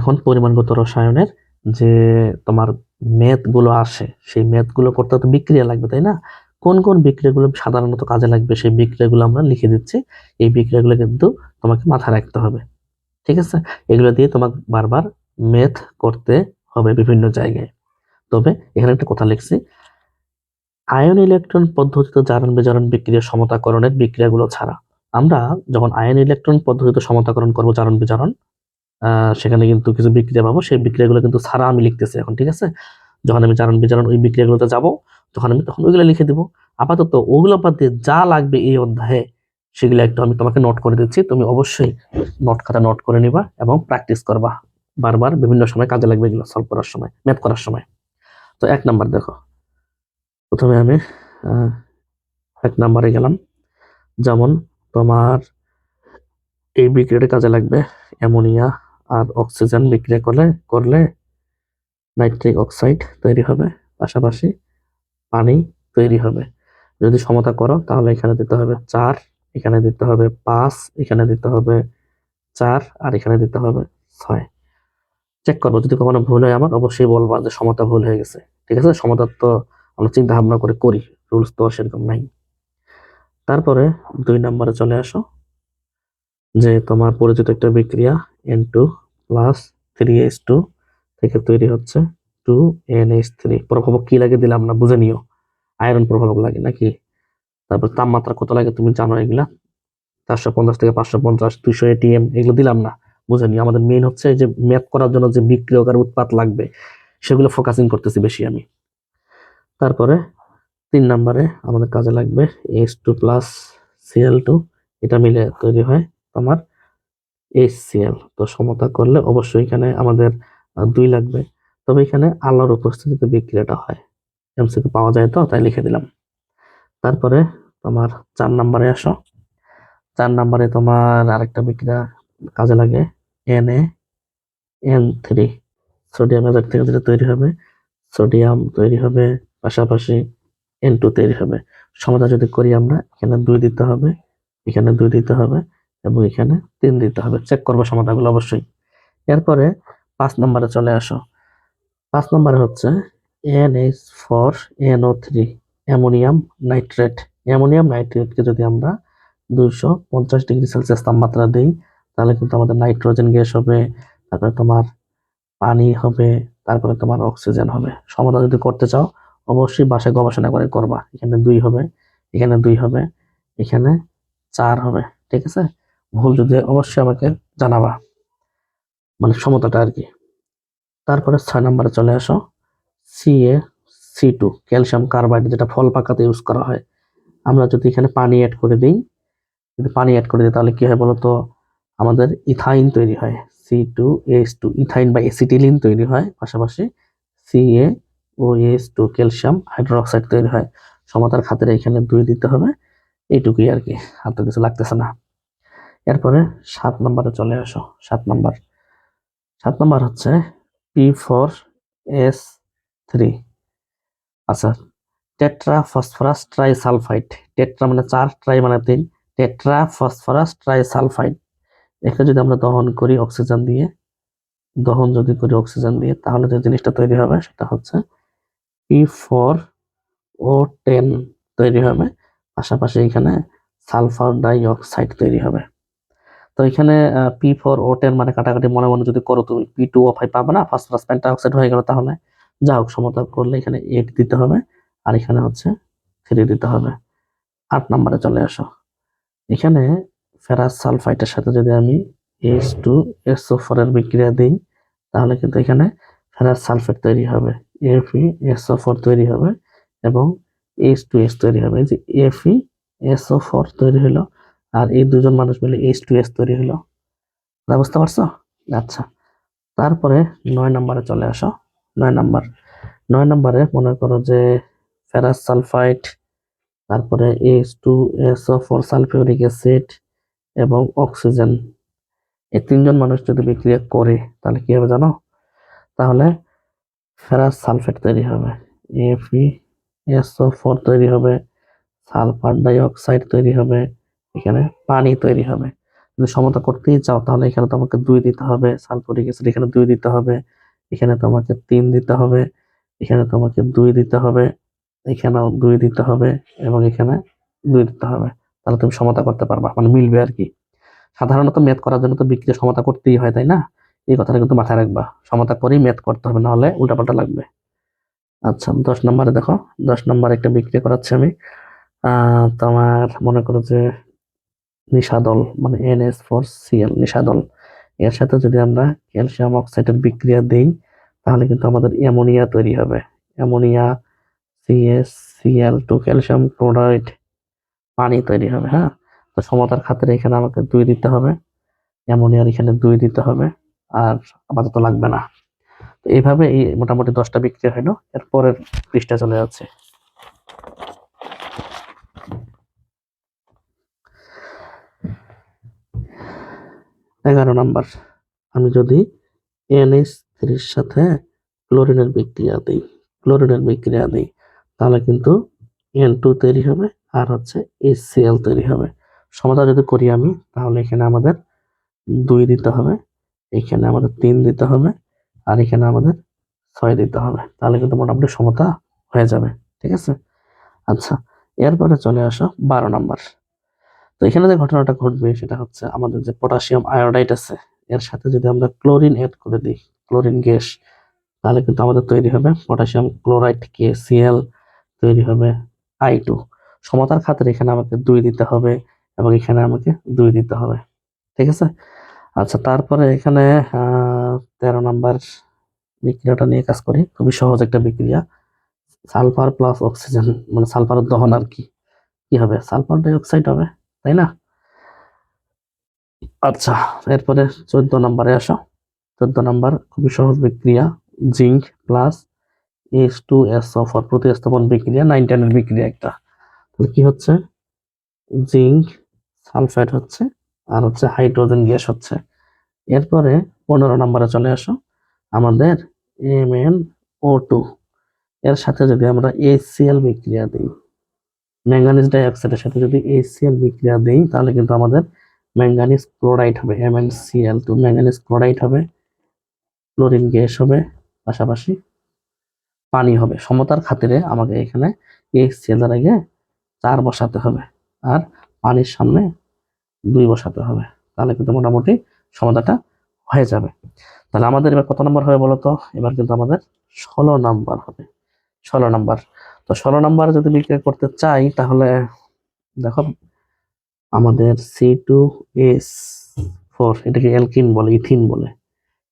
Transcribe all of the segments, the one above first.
এখন পরিমাণগত রসায়নের যে তোমার মেথগুলো আসে, সেই মেথগুলো করতে তো বিক্রিয়া লাগবে, তাই না? কোন কোন বিক্রিয়াগুলো সাধারণত কাজে লাগবে সেই বিক্রিয়াগুলো আমরা লিখে দিচ্ছি। এই বিক্রিয়াগুলো কিন্তু তোমাকে মাথায় রাখতে হবে। ঠিক আছে? এগুলো দিয়ে তোমাকে বারবার মেথ করতে হবে বিভিন্ন জায়গায়। তবে এখানে একটা কথা লিখছি। আয়ন ইলেকট্রন পদ্ধতিতে জারণ বিজারণ বিক্রিয়া সমতাকরণের বিক্রিয়াগুলো ছাড়া আমরা যখন আয়ন ইলেকট্রন পদ্ধতিতে সমতাকরণ করব জারণ বিজারণ সেখানে কিন্তু কিছু বিক্রিয়া পাবো। সেই বিক্রিয়াগুলো কিন্তু ছাড়া আমি লিখতেছি এখন, ঠিক আছে? যখন আমি জারণ বিচারণ ওই বিক্রিয়াগুলোতে যাব, তখন আমি তখন ওইগুলো লিখে দিব। আপাতত ওগুলো বাদ দিয়ে যা লাগবে এই অধ্যায়ে, সেগুলো একটু আমি তোমাকে নোট করে দিচ্ছি। তুমি অবশ্যই নোট খাতা নোট করে নিবা এবং প্র্যাকটিস করবা। বারবার বিভিন্ন সময় কাজে লাগবে এগুলো সলভ করার সময় ম্যাথ করার সময়। তো এক নাম্বার দেখো। প্রথমে আমি এক নাম্বারে গেলাম। যেমন তোমার এই বিক্রিয়াটা কাজে লাগবে অ্যামোনিয়া আর অক্সিজেন বিক্রিয়া করলে করলে নাইট্রিক অক্সাইড তৈরি হবে। পাশাপাশি পানি তৈরি হবে। যদি সমতা করো, তাহলে এখানে দিতে হবে চার, এখানে দিতে হবে পাঁচ, এখানে দিতে হবে চার, আর এখানে দিতে হবে ছয়। চেক করব, যদি কখনো ভুল হয় আমার, অবশ্যই বলবা যে সমতা ভুল হয়ে গেছে। ঠিক আছে? সমতার তো আমরা চিন্তা ভাবনা করে করি রুলস তো সেরকম নাই। তারপরে দুই নম্বরে চলে আসো। যে তোমার পরিচিত একটা বিক্রিয়া N two plus three H two থেকে তৈরি হচ্ছে টু এন এইচ থ্রি প্রভাবক কি লাগে দিলাম না বুঝে নিও। আয়রন প্রভাবক লাগে নাকি? তারপর তাপমাত্রা কত লাগে তুমি জানো এগুলা? চারশো পঞ্চাশ থেকে পাঁচশো পঞ্চাশ, দুইশো এটিএম এগুলো দিলাম না। বুঝে নিও। আমাদের মেইন হচ্ছে যে ম্যাথ করার জন্য যে বিক্রিয়ক আর উৎপাদ লাগবে, সেগুলো ফোকাসিং করতেছি বেশি আমি। তারপরে তিন নম্বরে আমাদের কাজে লাগবে H two plus CL two এটা মিলে তৈরি হয় তোমার এইচসিএল তো সমতা করলে অবশ্যই এখানে আমাদের দুই লাগবে। তবে এখানে আলোর উপস্থিতিতে বিক্রিয়াটা হয়। এমসিকে পাওয়া যায় তো, তাই লিখে দিলাম। তারপরে তোমার চার নাম্বারে আসো। চার নাম্বারে তোমার আরেকটা বিক্রিয়া কাজে লাগে। N A N three sodium azide থেকে যেটা তৈরি হবে সোডিয়াম তৈরি হবে, পাশাপাশি এন টু তৈরি হবে। সমতা যদি করি আমরা, এখানে দুই দিতে হবে, এখানে দুই দিতে হবে। এবং এখানে তিন দিতে হবে। চেক করব সমাধানগুলো অবশ্যই। এরপরে পাঁচ নম্বরে চলে আসো। পাঁচ নম্বরে হচ্ছে N H four N O three ammonium nitrate. Ammonium নাইট্রেটকে যদি আমরা দুইশো পঞ্চাশ ডিগ্রি সেলসিয়াস তাপমাত্রা দিই, তাহলে কিন্তু আমাদের নাইট্রোজেন গ্যাস হবে, তারপরে তোমার পানি হবে, তারপরে তোমার অক্সিজেন হবে। সমাধান যদি করতে চাও, অবশ্যই বাসায় গবেষণা করে করবা। এখানে দুই হবে, এখানে দুই হবে, এখানে চার হবে। ঠিক আছে? ভুল যদি অবশ্যই আমাকে জানাবা। মানে সমতাটা আর কি। তারপরে ছয় নম্বরে চলে আসো। C A C two calcium carbide যেটা ফল পাকাতে ইউজ করা হয়। আমরা যদি এখানে পানি অ্যাড করে দিই, যদি পানি অ্যাড করে দিই, তাহলে কি হয় বলতো? আমাদের ইথাইন তৈরি হয়। C two S two ethyne বা এসিটিলিন তৈরি হয়। পাশাপাশি C A O S two calcium hydroxide তৈরি হয়। সমতার খাতিরে এখানে দুই দিতে হবে। এইটুকুই আর কি। আর তো কিছু লাগতেছে না। এরপরে সাত নম্বরে চলে আসো। সাত নম্বর। সাত নম্বর হচ্ছে পি ফোর এস থ্রি আচ্ছা tetra phosphorus tri sulphide tetra মানে চার, ট্রাই মানে তিন। টেট্রা ফসফরাস ট্রাই সালফাইড এখানে যদি আমরা দহন করি অক্সিজেন দিয়ে, দহন যদি করি অক্সিজেন দিয়ে, তাহলে যে জিনিসটা তৈরি হবে সেটা হচ্ছে পি ফোর ও টেন তৈরি হবে। পাশাপাশি এখানে সালফার ডাই অক্সাইড তৈরি হবে। তো এখানে পি ফোর ও টেন মানে কাটাকাটি মনে মনে যদি করো তুমি পি টু ও ফাইভ পাবে না ফসফরাস পেন্টা অক্সাইড হয়ে গেল তাহলে যা হোক সমতা করলে এখানে এইট দিতে হবে আর এখানে হচ্ছে থ্রি দিতে হবে। আট নম্বরে চলে আসো। এখানে ফেরাস সালফাইটের সাথে যদি আমি এইচ টু এসও ফোরের বিক্রিয়া দিই, তাহলে কিন্তু এখানে ফেরাস সালফেট তৈরি হবে এফ এফি ও ফোর তৈরি হবে এবং এইচ টু এস তৈরি হবে। যে এফি ও ফোর তৈরি হলো আর এই দুজন মানুষ মিলে এইচ টু এস তৈরি হলো। বুঝতে পারছ? আচ্ছা তারপরে নয় নম্বরে চলে আসো। নয় নাম্বার, নয় নম্বরে মনে করো যে ফেরাস সালফাইড তারপরে H two S O four sulphuric acid এবং অক্সিজেন এই তিনজন মানুষ যদি বিক্রিয়া করে, তাহলে কি হবে জানো? তাহলে ফেরাস সালফেট তৈরি হবে। এফি এসও ফোর তৈরি হবে সালফার ডাই অক্সাইড তৈরি হবে এখানে পানি তৈরি হবে। যদি সমতা করতেই চাও, তাহলে এখানে তোমাকে দুই দিতে হবে। সালফুরিক অ্যাসিড এখানে দুই দিতে হবে। এখানে তোমাকে তিন দিতে হবে। এখানে তোমাকে দুই দিতে হবে। এখানেও দুই দিতে হবে এবং এখানে দুই দিতে হবে। তাহলে তুমি সমতা করতে পারবা। মানে মিলবে আর কি। সাধারণত মেদ করার জন্য তো বিক্রিয়া সমতা করতেই হয়, তাই না? এই কথাটা কিন্তু মাথায় রাখবা। সমতা করেই মেদ করতে হবে, নাহলে উল্টাপাল্টা লাগবে। আচ্ছা দশ নম্বরে দেখো। দশ নম্বরে একটা বিক্রিয়া করাচ্ছি আমি। তোমার মনে করো যে নিশাদল মানে এনএস ফোর সিএল নিশাদল। এর সাথে যদি আমরা ক্যালসিয়াম অক্সাইডের বিক্রিয়া দেই, তাহলে কিন্তু আমাদের অ্যামোনিয়া তৈরি হবে। Ammonia CS CL two calcium chloride, পানি তৈরি হবে হ্যাঁ? তো সমতার খাতিরে এখানে আমাকে দুই দিতে হবে, অ্যামোনিয়ার এখানে দুই দিতে হবে, আর আপাতত লাগবে না। তো এইভাবে এই মোটামুটি দশটা বিক্রিয়া হলো এরপরের পৃষ্ঠা চলে যাচ্ছে। এগারো নাম্বার। আমি যদি এনএস থ্রির সাথে ক্লোরিনের বিক্রিয়া দিই, ক্লোরিনের বিক্রিয়া দিই, তাহলে কিন্তু এন টু তৈরি হবে আর হচ্ছে এসিএল তৈরি হবে। সমতা যদি করি আমি, তাহলে এখানে আমাদের দুই দিতে হবে, এখানে আমাদের তিন দিতে হবে, আর এখানে আমাদের ছয় দিতে হবে। তাহলে কিন্তু মোটামুটি সমতা হয়ে যাবে, ঠিক আছে? আচ্ছা এরপরে চলে আসো বারো নাম্বার। তো এখানে যে ঘটনাটা ঘটবে সেটা হচ্ছে আমাদের যে পটাশিয়াম আয়োডাইড আছে, এর সাথে যদি আমরা ক্লোরিন এড করে দিই, ক্লোরিন গ্যাস, তাহলে কিন্তু আমাদের তৈরি হবে পটাশিয়াম ক্লোরাইড কে সিএল তৈরি হবে আই টু সমতার খাতিরে এখানে আমাকে দুই দিতে হবে এবং এখানে আমাকে দুই দিতে হবে, ঠিক আছে? আচ্ছা তারপরে এখানে তেরো নাম্বার বিক্রিয়াটা নিয়ে কাজ করি, খুবই সহজ একটা বিক্রিয়া। সালফার প্লাস অক্সিজেন মানে সালফারের দহন আর কি কি হবে? সালফার ডাই অক্সাইড হবে। তাই না? আচ্ছা এরপরে চোদ্দ নম্বরে আসো। চোদ্দ নাম্বার, খুবই সহজ বিক্রিয়া, zinc plus S two S O four, প্রতিস্থাপন বিক্রিয়া, নাইন টেনের বিক্রিয়া একটা। তাহলে কি হচ্ছে? জিঙ্ক সালফাইড হচ্ছে আর হচ্ছে হাইড্রোজেন গ্যাস হচ্ছে। এরপরে পনেরো নম্বরে চলে আসো। আমাদের এম এন ও টু। এর সাথে যদি আমরা এইচসিএল বিক্রিয়া দিই ম্যাঙ্গানিজ ডাইঅক্সাইডের সাথে যদি এইচসিএল বিক্রিয়া দিই, তাহলে কিন্তু আমাদের ম্যাঙ্গানিজ ক্লোরাইড হবে M N CL two manganese chloride হবে, ক্লোরিন গ্যাস হবে, পাশাপাশি পানি হবে। সমতার খাতিরে আমাকে এখানে এইচসিএল এর আগে চার বসাতে হবে আর পানির সামনে দুই বসাতে হবে। তাহলে কিন্তু মোটামুটি সমতাটা হয়ে যাবে। তাহলে আমাদের এবার কত নম্বর হবে বলতো? এবার কিন্তু আমাদের ষোলো নাম্বার হবে। ষোলো নাম্বার। তো ষোলো নাম্বার যদি বিক্রয় করতে চাই, তাহলে দেখো, আমাদের সি টু এস ফোর এটাকে অ্যালকিন বলে, ইথিন বলে।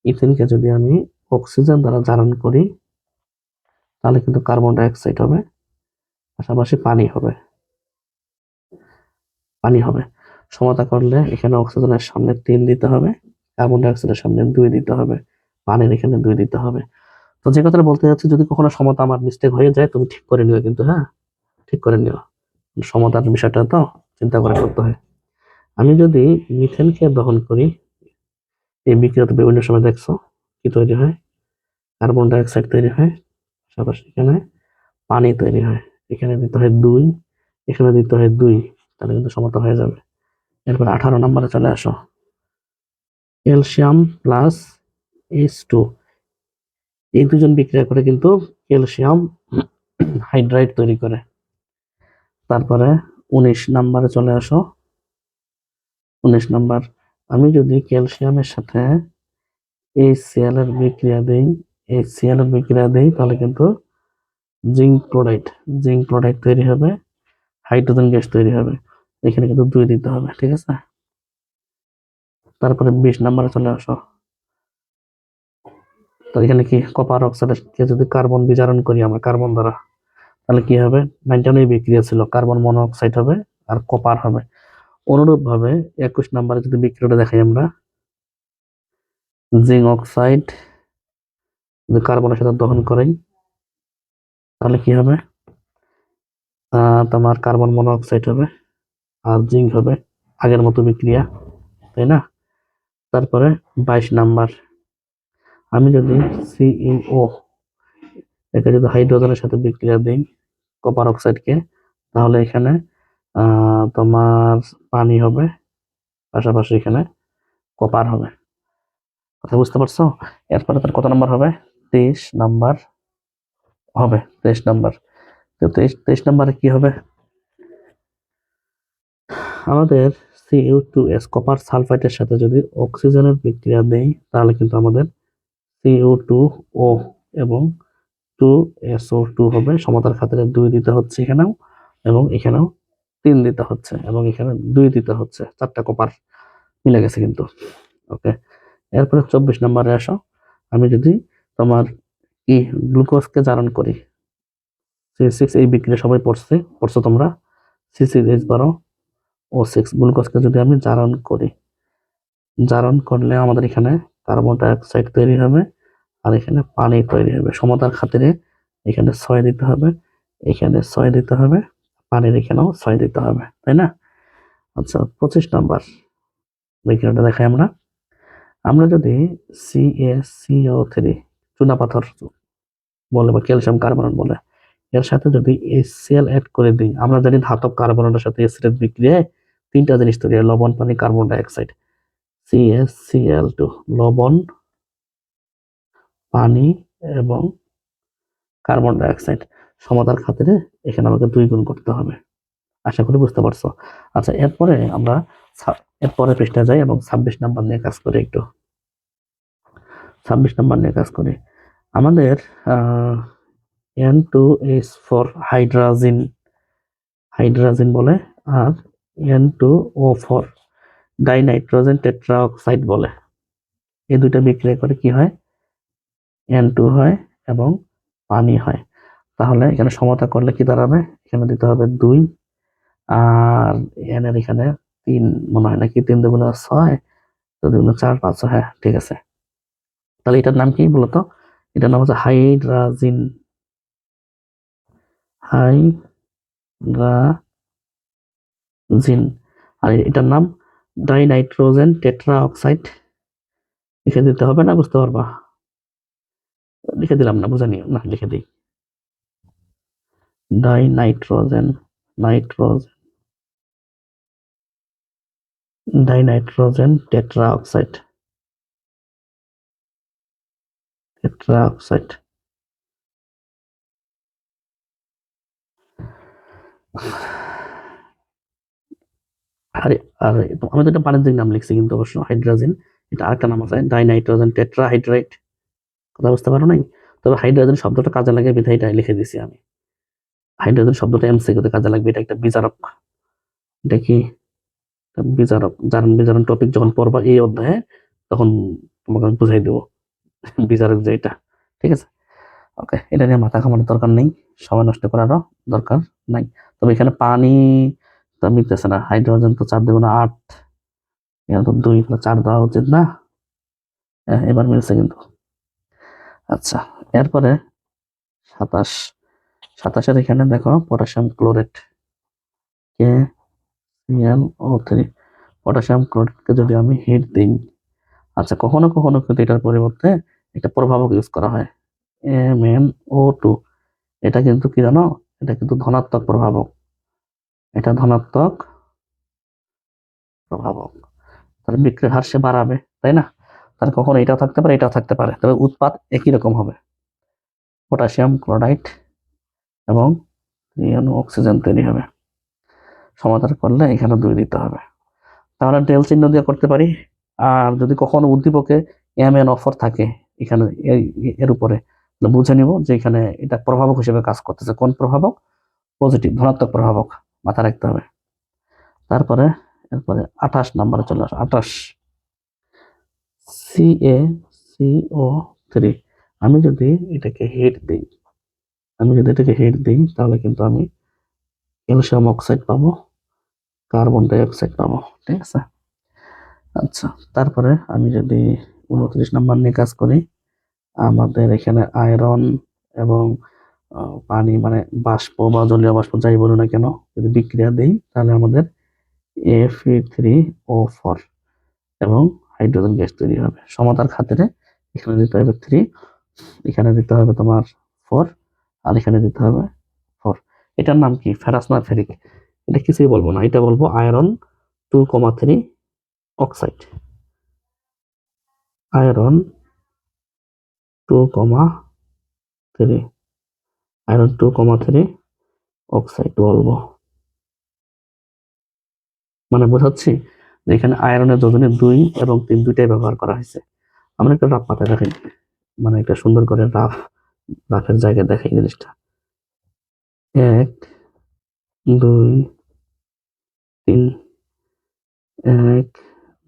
ইথিনকে যদি আমি অক্সিজেন দ্বারা জারণ করি, তাহলে কিন্তু কার্বন ডাইঅক্সাইড হবে, পাশাপাশি পানি হবে। পানি হবে। সমতা করলে এখানে অক্সিজেনের সামনে তিন দিতে হবে, কার্বন ডাইঅক্সাইডের সামনে দুই দিতে হবে, পানির এখানে দুই দিতে হবে। তো যে কথাটা বলতে যাচ্ছি, যদি কখনো সমতা আমার মিস্টেক হয়ে যায়, তুমি ঠিক করে নিও কিন্তু হ্যাঁ? ঠিক করে নিও। সমতার বিষয়টা তো চিন্তা করে করতে হয়। আমি যদি মিথেন মিথেনকে দহন করি, এই বিক্রিয়া বিভিন্ন সময় দেখছ কি তৈরি হয়? কার্বন ডাইঅক্সাইড তৈরি হয়, পাশাপাশি এখানে পানি তৈরি হয়। এখানে দিতে হয় দুই, এখানে দিতে হয় দুই, তাহলে কিন্তু সমতা হয়ে যাবে। এরপর আঠারো নম্বরে চলে আসো। ক্যালসিয়াম প্লাস এইচ টু এই দুজন বিক্রিয়া করে কিন্তু ক্যালসিয়াম হাইড্রাইড তৈরি করে। তারপরে উনিশ নাম্বারে চলে আসো। উনিশ নাম্বার, আমি যদি ক্যালসিয়ামের সাথে এই এর বিক্রিয়া দিই, এই এর বিক্রিয়া দিই, তাহলে কিন্তু জিঙ্ক ক্লোরাইড জিঙ্ক ক্লোরাইড তৈরি হবে, হাইড্রোজেন গ্যাস তৈরি হবে। এখানে কিন্তু দুই দিতে হবে, ঠিক আছে? তারপরে বিশ নাম্বারে চলে আসো। তো এখানে কি কপার অক্সাইডকে যদি কার্বন বিজারণ করি আমরা কার্বন দ্বারা, তাহলে কি হবে? নাইনটানের বিক্রিয়া ছিল কার্বন মনোঅক্সাইড হবে আর কপার হবে। অনুরূপ ভাবে একুশ নাম্বারে যদি বিক্রিয়াটা দেখাই আমরা জিঙ্ক অক্সাইড যদি কার্বনের সাথে দহন করাই তাহলে কি হবে? তোমার কার্বন মনোঅক্সাইড হবে আর জিঙ্ক হবে আগের মতো বিক্রিয়া, তাই না? তারপরে বাইশ নাম্বার। আমি যদি সিইও একে যদি হাইড্রোজেনের সাথে বিক্রিয়া দিই কপার অক্সাইডকে তাহলে এখানে তোমার পানি হবে, পাশাপাশি এখানে কপার হবে। কথা বুঝতে পারছ? এরপরে তার কত নাম্বার হবে? তেইশ নাম্বার হবে, তেইশ নাম্বার। তো তেইশ তেইশ নাম্বারে কি হবে? আমাদের সিইউ টু এস কপার সালফাইটের সাথে যদি অক্সিজেনের বিক্রিয়া দেই, তাহলে কিন্তু আমাদের সিইউ টু ও এবং টু এসও টু হবে। সমতার খাতিরে দুই দিতে হচ্ছে এখানেও এবং এখানেও তিন দিতে হচ্ছে এবং এখানে দুই দিতে হচ্ছে। চারটা কপার মিলে গেছে কিন্তু। ওকে এরপরে চব্বিশ নম্বরে আসো। আমি যদি তোমার ই গ্লুকোজকে জারণ করি সি সিক্স এই বিক্রিয়া সবাই পড়ছে, পড়ছো তোমরা? সি সিক্স এইচ বারো ও সিক্স গ্লুকোজকে যদি আমি জারণ করি, জারণ করলে আমাদের এখানে কার্বন ডাইঅক্সাইড তৈরি হবে আর এখানে পানি তৈরি হবে। সমতার খাতিরে এখানে ছয় দিতে হবে, এখানে ছয় দিতে হবে, পানির এখানেও ছয় দিতে হবে, তাই না? আচ্ছা পঁচিশ নম্বর বিক্রিয়াটা দেখাই আমরা। আমরা যদি সি এ সিও থ্রি চুনা পাথর বলে বা ক্যালসিয়াম কার্বনেট বলে, এর সাথে যদি এসিএল অ্যাড করে দিই, আমরা জানি ধাতব কার্বনেটের সাথে এসিডের বিক্রিয়ায় তিনটা জিনিস তৈরি হয়, লবণ, পানি কার্বন ডাইঅক্সাইড সিএসসিএল টু লবণ, পানি এবং কার্বন ডাইঅক্সাইড। সমতার খাতিরে এখানে আমাকে দুই গুণ করতে হবে। আশা করি বুঝতে পারছ। আচ্ছা এরপরে আমরা এরপরে পৃষ্ঠায় যাই এবং ছাব্বিশ নাম্বার নিয়ে কাজ করি একটু। ছাব্বিশ নাম্বার নিয়ে কাজ করি। আমাদের N two H four hydrazine hydrazine বলে, আর N two O four dinitrogen tetraoxide বলে। এই দুইটা বিক্রিয়া করে কি হয়? এন টু হয় এবং পানি হয়। তাহলে এখানে সমতা করলে কি দাঁড়াবে? এখানে দিতে হবে দুই। আর এন এর এখানে তিন মনে হয় নাকি? তিন দুগুণ ছয়। তো দুগুণ চার, পাঁচ হ্যাঁ ঠিক আছে। তাহলে এটার নাম কি বলতো? এটার নাম হচ্ছে হাইড্রাজিন। হাইড্রাজিন। আর এটার নাম ডাইনাইট্রোজেন টেট্রা অক্সাইড লিখে দিতে হবে না, বুঝতে পারবা? লিখে দিলাম না, বুঝে নিও। না, লিখে দিই। Dinitrogen nitrogen dinitrogen tetraoxide tetraoxide আরে আরে, আমি তো এটা বাণিজ্যিক নাম লিখছি কিন্তু অবশ্য হাইড্রোজেন, এটা আরেকটা নাম আছে, ডাইনাইট্রোজেন টেট্রা হাইড্রাইট কথা বুঝতে পারো নাই? তবে হাইড্রোজেন শব্দটা কাজে লাগে বিধায় এটা লিখে দিছি আমি। হাইড্রোজেন শব্দটা এমসিকিউতে কাজে লাগবে, এটা একটা বিজারক এটা কি? একটা বিজারক জারণ টপিক যখন পড়বা এই অধ্যায়ে, তখন তোমাকে আমি বুঝাই দেবো বিজারক যে এটা। ঠিক আছে? ওকে এটা নিয়ে মাথা ঘামানোর দরকার নেই, সময় নষ্ট করারও দরকার নাই। তবে এখানে পানি তো মিলতেছে না। হাইড্রোজেন তো চার দেবো না আট। এখানে তো দুই চার দেওয়া উচিত না। হ্যাঁ, এবার মিলছে কিন্তু। আচ্ছা এরপরে সাতাশ। সাতাশের এখানে দেখো potassium chlorate K CL O three potassium ক্লোরেটকে যদি আমি হিট দিই আচ্ছা কখনো কখনো কিন্তু এটার পরিবর্তে একটা প্রভাবক ইউজ করা হয়। এম এন ও টু এটা কিন্তু কি জানো? এটা কিন্তু ধনাত্মক প্রভাবক। এটা ধনাত্মক প্রভাবক। তাহলে বিক্রির হার সে বাড়াবে, তাই না? তাহলে কখনো এটাও থাকতে পারে, এটাও থাকতে পারে। তবে উৎপাদ একই রকম হবে। পটাশিয়াম ক্লোরাইড এবং অক্সিজেন তৈরি হবে। সমাধান করলে এখানে দুই দিতে হবে। তাহলে ডেল চিহ্ন দিয়ে করতে পারি। আর যদি কখনো উদ্দীপকে এম এন অফার থাকে এখানে এর উপরে বুঝে নিব যে এখানে এটা প্রভাবক হিসেবে কাজ করতেছে। কোন প্রভাবক? পজিটিভ, ধনাত্মক প্রভাবক। মাথা রাখতে হবে। তারপরে, এরপরে আঠাশ নাম্বারে চলে আসো। আঠাশ। C A C O three আমি যদি এটাকে হেড দিই, আমি যদি এটাকে হেড দিই, তাহলে কিন্তু আমি ক্যালসিয়াম অক্সাইড পাবো কার্বন ডাই অক্সাইড পাবো, ঠিক আছে? আচ্ছা তারপরে আমি যদি উনত্রিশ নাম্বার নিয়ে কাজ করি, আমাদের এখানে আয়রন এবং পানি মানে বাষ্প বা জলীয় বাষ্প যাই বলো না কেন, যদি বিক্রিয়া দেই, তাহলে আমাদের এফ থ্রি ও ফোর এবং হাইড্রোজেন গ্যাস তৈরি হবে। সমতার খাতিরে এখানে দিতে হবে থ্রি এখানে দিতে হবে তোমার ফোর আর এখানে দিতে হবে ফোর এটার নাম কি? ফেরাস না ফেরিক এটা কিছুই বলব না, এটা বলব iron two comma three oxide iron two comma three iron two comma three oxide বলব। মানে বোঝাচ্ছি যে এখানে আয়রনের যোজনে দুই এবং তিন দুইটাই ব্যবহার করা হয়েছে। আমরা একটা রাফ পাতা দেখাই মানে একটা সুন্দর করে রাফ, রাফের জায়গায় দেখাই জিনিসটা। এক, দুই, তিন, এক,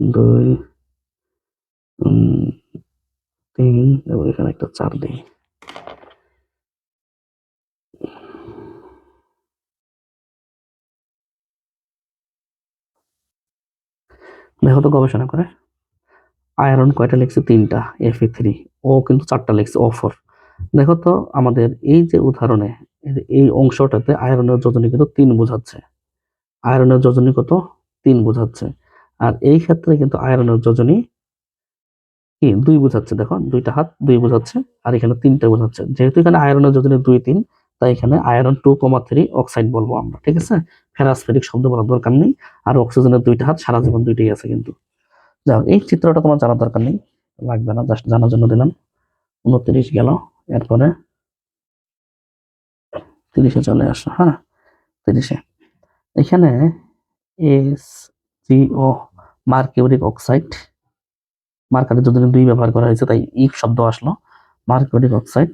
দুই তিন, এবং এখানে একটা চার দিই। দেখো তো গবেষণা করে। আয়রন কয়টা লিখছে তিনটা এফ থ্রি ও কিন্তু চারটা লিখছে ও ফোর দেখো তো আমাদের এই যে উদাহরণে এই অংশটাতে আয়রনের যোজনী কিন্তু তিন বোঝাচ্ছে। আয়রনের যোজনী কত? তিন বোঝাচ্ছে। আর এই ক্ষেত্রে কিন্তু আয়রনের যোজনী কি? দুই বোঝাচ্ছে, দেখো, দুইটা হাত, দুই বোঝাচ্ছে, আর এখানে তিনটা বোঝাচ্ছে। যেহেতু এখানে আয়রনের যোজনী দুই, তিন তাই এখানে iron two comma three oxide বলব আমরা, ঠিক আছে? ফেরাসফেরিক শব্দ বলার দরকার নেই, আর অক্সিজেনের দুইটা হাত সারা জীবন দুইটাই আছে কিন্তু। যাও এই চিত্রটা তোমার জানার দরকার নেই, লাগবে না, জাস্ট জানার জন্য দিলাম। উনত্রিশ গেল, এরপরে তিরিশে চলে আসো হ্যাঁ? তিরিশে। এখানে এস ও মার্কিউরিক অক্সাইড মার্কারের যদি দুই ব্যবহার করা হয়েছে, তাই ইক শব্দ আসলো মার্কিউরিক অক্সাইড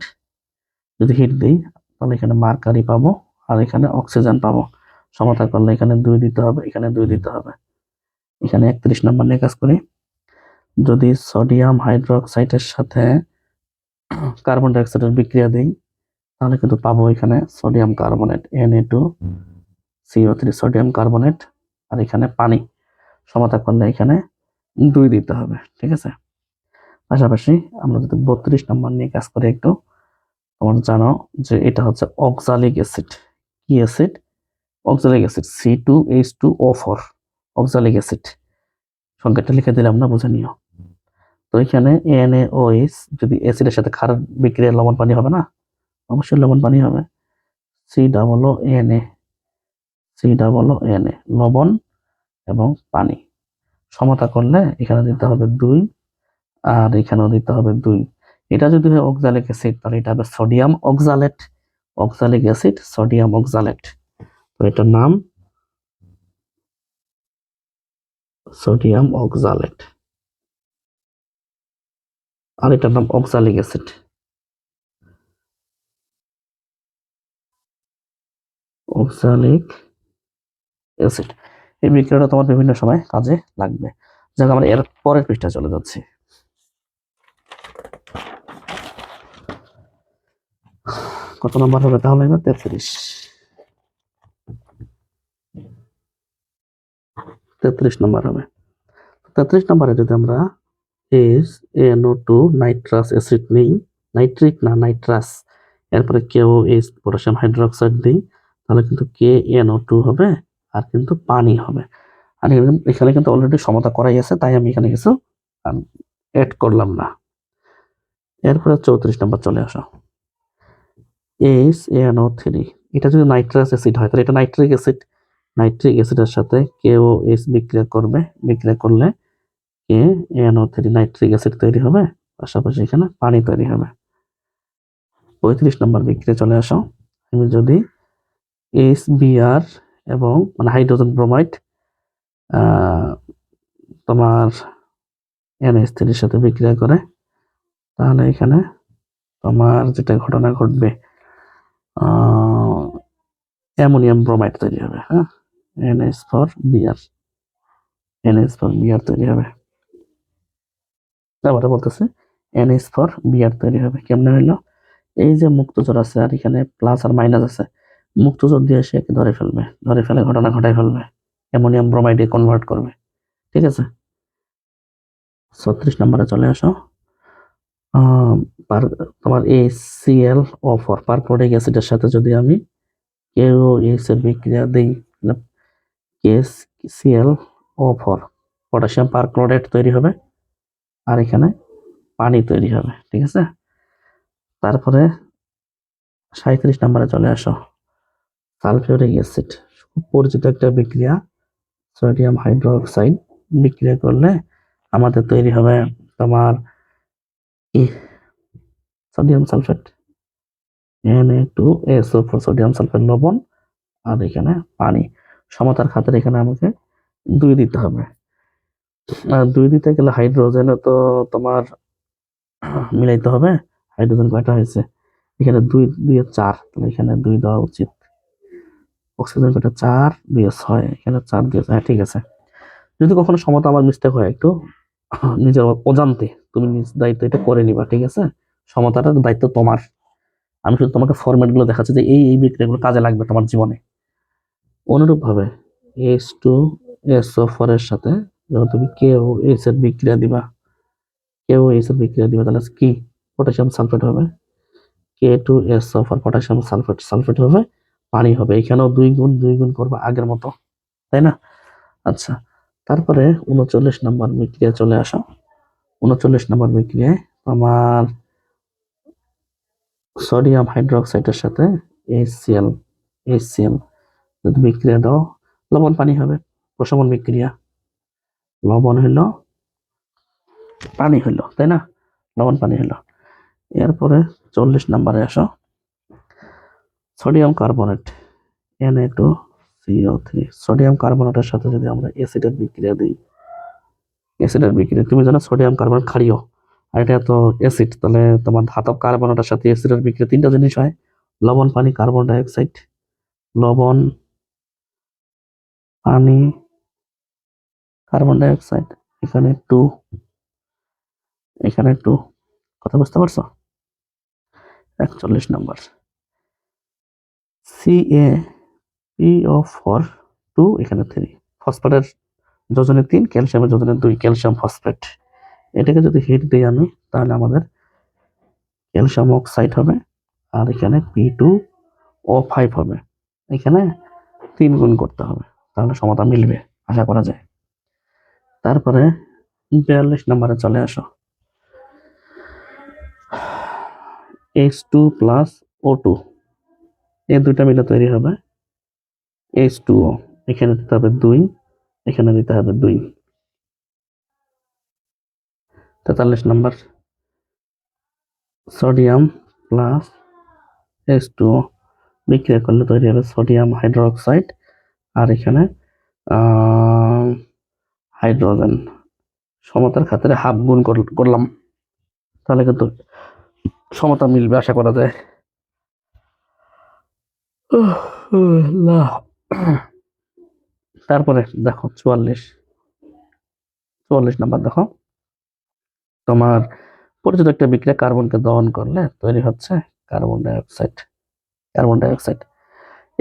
যদি হিট দিই তাহলে এখানে মার্কারি পাবো আর এখানে অক্সিজেন পাবো। সমতা করলে এখানে দুই দিতে হবে, এখানে দুই দিতে হবে। এখানে একত্রিশ নম্বর নিয়ে কাজ করি। যদি সোডিয়াম হাইড্রোক্সাইডের সাথে কার্বন ডাইঅক্সাইডের বিক্রিয়া দিই, তাহলে কিন্তু পাবো এখানে sodium carbonate N A two CO three sodium carbonate, আর এখানে পানি। সমতা করলে এখানে দুই দিতে হবে, ঠিক আছে? পাশাপাশি আমরা যদি বত্রিশ নম্বর নিয়ে কাজ করি একটু তোমরা জানো যে এটা হচ্ছে অক্সালিক অ্যাসিড কি acid oxalic acid C two H two O four oxalic acid সংখ্যাটা লিখে দিলাম না, বুঝে নিও। তো এখানে এন এ ও এইচ যদি অ্যাসিডের সাথে খারাপ বিক্রিয়া লবণ পানি হবে না? অবশ্যই লবণ পানি হবে। C double O N A C double O N A লবণ এবং পানি। সমতা করলে এখানে দিতে হবে দুই, আর এখানেও দিতে হবে দুই। এটা যদি হয় অক্সালিক অ্যাসিড তাহলে এটা হবে sodium oxalate oxalic acid sodium oxalate তো এটার নাম সোডিয়াম অক্সালেট আর এটার নাম অক্সালিক অ্যাসিড অক্সালিক অ্যাসিড এই বিক্রিয়াটা তোমার বিভিন্ন সময় কাজে লাগবে। যাক, আমরা এর পরের পৃষ্ঠা চলে যাচ্ছি। কত নম্বর হবে তাহলে এবার? তেত্রিশ। তেত্রিশ নম্বর হবে। তেত্রিশ নম্বরে যদি আমরা S NO two nitrous acid নেই নাইট্রিক না নাইট্রাস এরপরে কেও এইচ পটাশিয়াম হাইড্রোক্সাইড দিই তাহলে কিন্তু কে এনও টু হবে আর কিন্তু পানি হবে। আর এখানে কিন্তু অলরেডি সমতা করাই আছে, তাই আমি এখানে কিছু অ্যাড করলাম না। এরপরে চৌত্রিশ নম্বর চলে আসো। এইচ এনও থ্রি এটা যদি নাইট্রাস অ্যাসিড হয়, তাহলে এটা নাইট্রিক অ্যাসিড নাইট্রিক অ্যাসিডের সাথে কেও এইচ বিক্রিয়া করবে। বিক্রিয়া করলে K NO three nitric acid তৈরি হবে। পাশাপাশি এখানে পানি তৈরি হবে। পঁয়ত্রিশ নম্বর বিক্রিয়া চলে আসো। আমি যদি এইচ বিআর এবং মানে হাইড্রোজেন ব্রোমাইড তোমার এনএস থ্রির সাথে বিক্রিয়া করে, তাহলে এখানে তোমার যেটা ঘটনা ঘটবে অ্যামোনিয়াম ব্রোমাইড তৈরি হবে হ্যাঁ? NS four BR NS four BR তৈরি হবে। তারপরে বলতেছে, এনএস ফর বিআর তৈরি হবে। কেমনে হইল? এই যে মুক্তজোর আছে, আর এখানে প্লাস আর মাইনাস আছে মুক্তজোর দিয়ে সে ধরে ফেলবে, ধরে ফেলে ঘটনা ঘটাই ফেলবে, অ্যামোনিয়াম ব্রোমাইডে কনভার্ট করবে, ঠিক আছে? ছত্রিশ নম্বরে চলে আসো। তোমার এই সিএল ও ফর পারক্লোরিক অ্যাসিডের সাথে যদি আমি কেও এস এর বিক্রিয়া দিই KS CL O four potassium perchlorate তৈরি হবে আর এখানে পানি তৈরি হবে, ঠিক আছে? তারপরে সাঁত্রিশ নম্বরে চলে আসো। সালফিউরিক অ্যাসিড, খুব পরিচিত একটা বিক্রিয়া, সোডিয়াম হাইড্রোক্সাইড বিক্রিয়া করলে আমাদের তৈরি হবে তোমার সোডিয়াম সালফেট। এখানে একটু এসও ফোর সোডিয়াম সালফেট লবণ আর এখানে পানি। সমতার খাতের এখানে আমাকে দুই দিতে হবে। আর দুই দিতে গেলে হাইড্রোজেন তো তোমার মিলাইতে হবে। হাইড্রোজেন কয়টা হয়েছে? এখানে দুই দুই চার। তাহলে এখানে দুই দেওয়া উচিত। অক্সিজেন কয়টা? চার দুই ছয়। এখানে চার দুই হ্যাঁ ঠিক আছে। যদি কখনো সমতা আমার মিস্টেক হয়, একটু নিজের অজান্তে তুমি নিজ দায়িত্ব এটা করে নিবা, ঠিক আছে? সমতাটার দায়িত্ব তোমার। আমি শুধু তোমাকে ফরম্যাটগুলো দেখাচ্ছি যে এই এই বিক্রিয়াগুলো কাজে লাগবে তোমার জীবনে। অনুরূপ ভাবে S two S O four এর সাথে যখন তুমি কে ও এস এর বিক্রিয়া দিবা কে ও এস এর বিক্রিয়া দিবা, তাহলে কি? পটাশিয়াম সালফেট হবে। K two S O four potassium sulphate sulphate হবে, পানি হবে। এখানেও দুই গুণ দুই গুণ করবে আগের মতো, তাই না? আচ্ছা তারপরে উনচল্লিশ নম্বর বিক্রিয়া চলে আসো। উনচল্লিশ নম্বর বিক্রিয়ায় আমার সোডিয়াম হাইড্রোক্সাইডের সাথে এইচসিএল এইচসিএল যদি বিক্রিয়া দাও, লবণ পানি হবে, প্রশমন বিক্রিয়া। লবণ হইল, পানি হইল, তাই না? লবণ পানি হইল। এরপরে চল্লিশ নম্বরে আসো। Sodium carbonate N A two CO three sodium কার্বনেটের সাথে যদি আমরা অ্যাসিডের বিক্রিয়া দিই অ্যাসিডের বিক্রিয়া তুমি জানো সোডিয়াম কার্বন ক্ষারীয়। আর এটা তো অ্যাসিড তাহলে তোমার ধাতব কার্বনেটের সাথে অ্যাসিডের বিক্রিয়া তিনটা জিনিস হয়। লবণ, পানি কার্বন ডাইঅক্সাইড লবণ, পানি কার্বন ডাইঅক্সাইড এখানে টু এখানে টু কথা বুঝতে পারছ? একচল্লিশ নম্বর। C A P O four two এখানে থ্রি ফসফেটের যোজনে তিন, ক্যালসিয়ামের যোজনে দুই, ক্যালসিয়াম ফসফেট। এটাকে যদি হিট দিই আমি, তাহলে আমাদের ক্যালসিয়াম অক্সাইড হবে, আর এখানে পি টু ও ফাইভ হবে। এখানে তিন গুণ করতে হবে, তাহলে সমতা মিলবে, আশা করা যায়। তারপরে বিয়াল্লিশ নম্বরে চলে আসো। H two plus O two এই দুইটা মিলে তৈরি হবে এইচ টু ও এখানে দিতে হবে দুই এখানে দিতে হবে দুই। তেতাল্লিশ নম্বর। সোডিয়াম প্লাস এস টু বিক্রিয়া করলে তৈরি হবে সোডিয়াম হাইড্রোক্সাইড। আর এখানে হাইড্রোজেন সমতার খাতিরে হাফ গুণ করলাম। তাহলে কিন্তু সমতা মিলবে, আশা করা যায়। আল্লাহ। তারপরে দেখো চুয়াল্লিশ। চুয়াল্লিশ নাম্বার দেখো। তোমার পরিচিত একটা বিক্রিয়া কার্বনকে দহন করলে তৈরি হচ্ছে কার্বন ডাইঅক্সাইড। Carbon dioxide.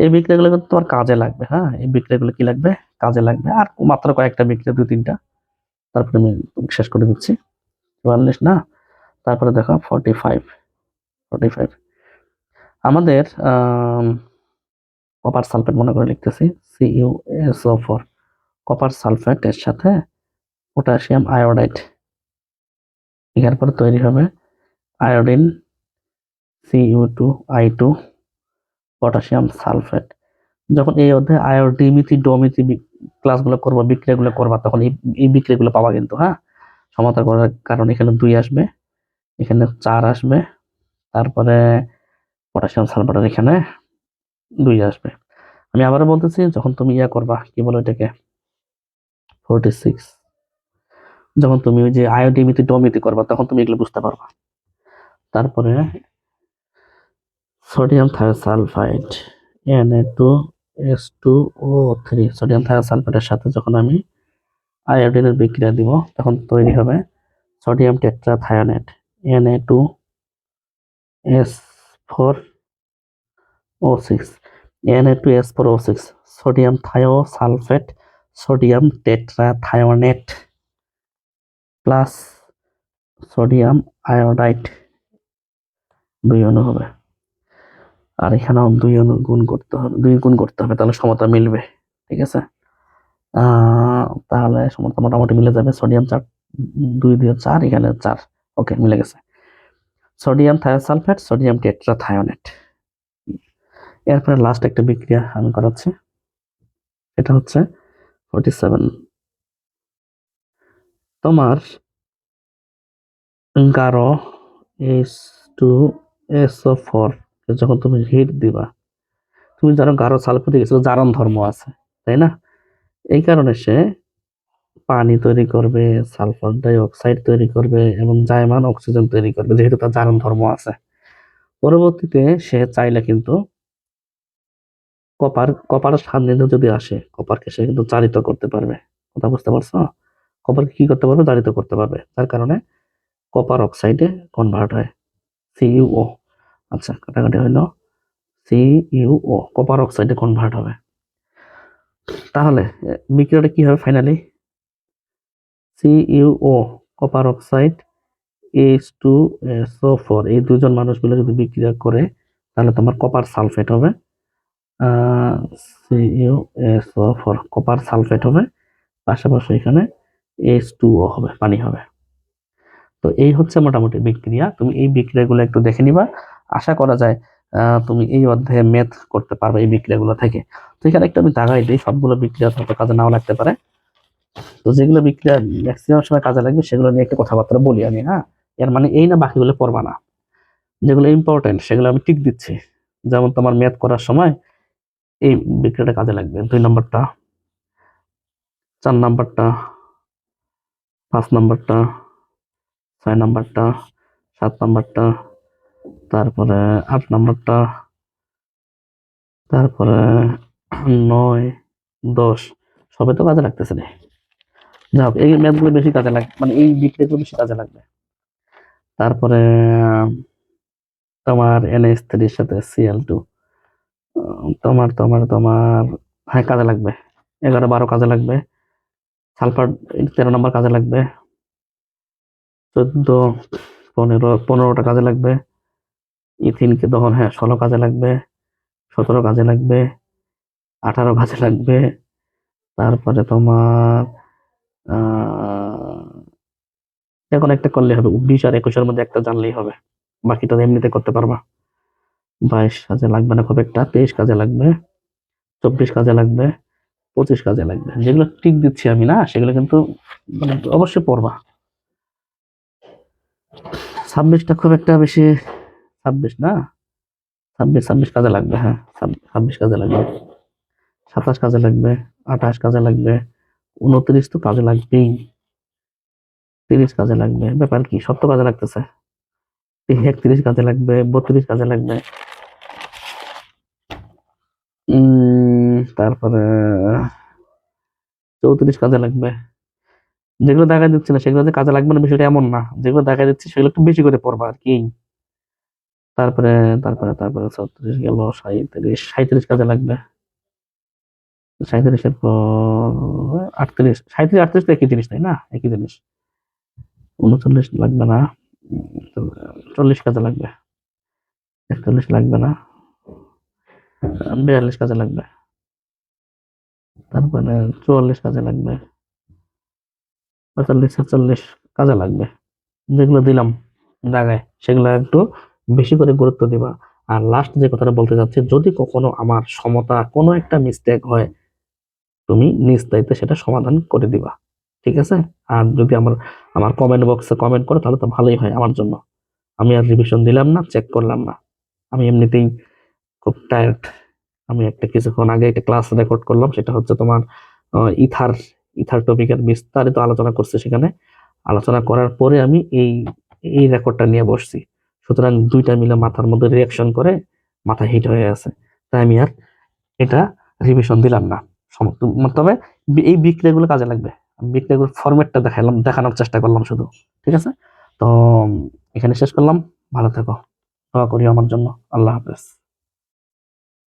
এই বিক্রিয়াগুলো কিন্তু তোমার কাজে লাগবে হ্যাঁ? এই বিক্রিয়াগুলো কি লাগবে? কাজে লাগবে। আর মাত্র কয়েকটা বিক্রিয়া দু তিনটা। তারপরে আমি শেষ করে দিচ্ছি। চুয়াল্লিশ, না? তারপরে দেখো ফর্টি ফাইভ ফর্টি ফাইভ আমাদের কপার সালফেট মনে করে লিখতেছি। C U S O four copper sulphate এর সাথে পটাশিয়াম আয়োডাইড এখান পর তৈরি হবে iodine C U two I two potassium sulphate যখন এই অধ্যায়ে আয়োডিমিতি ডোমিতি ক্লাসগুলো করব, বিক্রিয়াগুলো করবা, তখন এই এই বিক্রিয়াগুলো পাবা কিন্তু হ্যাঁ? সমতা করার কারণ এখানে দুই আসবে, এখানে চার আসবে, তারপরে পটাশিয়াম সালফেটের এখানে দুই আসবে। আমি আবারও বলতেছি, যখন তুমি ইয়া করবা, কি বলো এটাকে ফোরটি সিক্স যখন তুমি ওই যে আয়োডিমিতি ডোমিতি করবা, তখন তুমি এগুলো বুঝতে পারবা। তারপরে sodium thiosulphide N A two S two O three sodium থায়োসালফাইডের সাথে যখন আমি আয়োডিনের বিক্রিয়া দিব, তখন তৈরি হবে sodium tetra tetrathionate N A two S four O six N A two S four O six sodium thiosulphate sodium tetrathionate plus sodium iodide দুই অণু হবে। আর এখানেও দুই অণু গুণ করতে হবে, দুই গুণ করতে হবে, তাহলে সমতা মিলবে, ঠিক আছে? তাহলে সমতা মোটামুটি মিলে যাবে সোডিয়াম চার, দুই দিয়ে চার, এখানে চার ওকে মিলে গেছে। সোডিয়াম থায়োসালফেট সোডিয়াম টেট্রাথায়োনেট এরপরে লাস্ট একটা বিক্রিয়া আমি করাচ্ছি। এটা হচ্ছে ফোর্টি সেভেন তোমার গারো এস টু এসও ফোর যখন তুমি হিট দিবা, তুমি জানো গাঢ় সালফারিক অ্যাসিড জারণ ধর্ম আছে, তাই না? এই কারণে সে পানি তৈরি করবে, সালফার ডাই অক্সাইড তৈরি করবে এবং জায়মান অক্সিজেন তৈরি করবে, যেহেতু তার জারণ ধর্ম আছে। পরবর্তীতে সে চাইলে কিন্তু কপার কপার সান্নিধ্য যদি আসে, কপারকে সে কিন্তু জারিত করতে পারবে। কথা বুঝতে পারছ? কপারকে কি করতে পারবে? জারিত করতে পারবে। তার কারণে কপার অক্সাইডে কনভার্ট হয়। সিইউও আচ্ছা কাটাকাটি হইল সিইউও কপার অক্সাইডে কনভার্ট হবে। তাহলে বিক্রিয়াটা কি হবে finally C U O copper oxide H two S O four এই দুজন মানুষ মিলে যদি বিক্রিয়া করে, তাহলে তোমার কপার সালফেট হবে। C U S O four copper sulphate হবে। পাশাপাশি এখানে এস টু ও হবে, পানি হবে। তো এই হচ্ছে মোটামুটি বিক্রিয়া। তুমি এই বিক্রিয়াগুলো একটু দেখে নিবা। আশা করা যায় তুমি এই অধ্যায়ে মেথ করতে পারবে এই বিক্রিয়াগুলো থেকে। তো এখানে একটু আমি দাগাই দিই, সবগুলো বিক্রিয়া হয়তো কাজে নাও লাগতে পারে। তো যেগুলো বিক্রিয়া ম্যাক্সিমাম সময় কাজে লাগবে, সেগুলো নিয়ে একটু কথাবার্তা বলি আমি হ্যাঁ? এর মানে এই না, বাকিগুলো পড়বা না। যেগুলো ইম্পর্টেন্ট সেগুলো আমি টিক দিচ্ছি। যেমন তোমার ম্যাথ করার সময় এই বিক্রিয়াটা কাজে লাগবে। দুই নম্বরটা, চার নাম্বারটা, পাঁচ নাম্বারটা, ছয় নাম্বারটা, সাত নাম্বারটা, তারপরে আট নাম্বারটা, তারপরে নয়, দশ সবে তো কাজে লাগতেছে রে। যাই হোক, এই ম্যাথগুলো বেশি কাজে লাগবে মানে এই বিক্রিয়াগুলো বেশি কাজে লাগবে। তারপরে তোমার এনএস থ্রির সাথে সিএল টু তোমার তোমার তোমার হ্যাঁ কাজে লাগবে। এগারো, বারো কাজে লাগবে। সালফার, তেরো নম্বর কাজে লাগবে। চোদ্দ, পনেরো, পনেরোটা কাজে লাগবে। ইথিনকে তখন হ্যাঁ ষোলো কাজে লাগবে। সতেরো কাজে লাগবে। আঠারো কাজে লাগবে। তারপরে তোমার এখন একটা করলে হবে। বিশ আর একুশের মধ্যে একটা জানলেই হবে। বাকিটা এমনিতে করতে পারবা। বাইশ কাজে লাগবে না খুব একটা, তেইশ কাজে লাগবে, চব্বিশ কাজে লাগবে, পঁচিশ কাজে লাগবে। যেগুলো টিক দিচ্ছি আমি না, সেগুলো কিন্তু মানে অবশ্যই পড়বা। ছাব্বিশটা খুব একটা বেশি ছাব্বিশ না? ছাব্বিশ ছাব্বিশ কাজে লাগবে হ্যাঁ ছাব্বিশ কাজে লাগবে। সাতাশ কাজে লাগবে, আঠাশ কাজে লাগবে, উনত্রিশ তো কাজে লাগবেই। তিরিশ কাজে লাগবে, ব্যাপার কি, সব তো কাজে লাগতেছে। একত্রিশ কাজে লাগবে, বত্রিশ কাজে লাগবে। তারপরে চৌত্রিশ কাজে লাগবে। যেগুলো দেখা দিচ্ছে না, সেগুলো কাজে লাগবে না বিষয়টা এমন না। যেগুলো দেখা দিচ্ছে সেগুলো একটু বেশি করে পড়বা আর কি। তারপরে তারপরে তারপরে ছত্রিশ গেল সাঁত্রিশ সাঁত্রিশ কাজে লাগবে। সাঁত্রিশের পর আটত্রিশ সাঁত্রিশ আটত্রিশ তো একই জিনিস, তাই না? একই জিনিস। উনচল্লিশ লাগবে না। চল্লিশ কাজে লাগবে। একচল্লিশ লাগবে না। বিয়াল্লিশ কাজে লাগবে। তারপরে চুয়াল্লিশ কাজে লাগবে। পঁয়তাল্লিশ, ছেচল্লিশ কাজে লাগবে। যেগুলো দিলাম জায়গায় সেগুলো একটু বেশি করে গুরুত্ব দিবা। আর লাস্ট যে কথাটা বলতে চাচ্ছি, যদি কখনো আমার সমতা কোনো একটা মিস্টেক হয়, তুমি নিজ দায়িত্বে সেটা সমাধান করে দিবা। ঠিক আছে? আর যদি আমার আমার কমেন্ট বক্সে কমেন্ট করো, তাহলে তো ভালোই হয় আমার জন্য। আমি আর রিভিশন দিলাম না চেক করলাম না। আমি এমনিতেই খুব টায়ার্ড আমি একটা কিছুক্ষণ আগে একটা ক্লাস রেকর্ড করলাম, সেটা হচ্ছে তোমার ইথার ইথার টপিকের বিস্তারিত আলোচনা করছে সেখানে। আলোচনা করার পরে আমি এই এই রেকর্ডটা নিয়ে বসছি। সুতরাং দুইটা মিলে মাথার মধ্যে রিয়াকশন করে মাথা হিট হয়ে আছে তাই আমি আর এটা রিভিশন দিলাম না। তবে এই বিক্রিয়াগুলো কাজে লাগবে। বিক্রিয়াগুলোর ফরম্যাটটা দেখালাম দেখানোর চেষ্টা করলাম শুধু, ঠিক আছে? তো এখানে শেষ করলাম, ভালো থেকো, দোয়া করি আমার জন্য, আল্লাহ হাফেজ।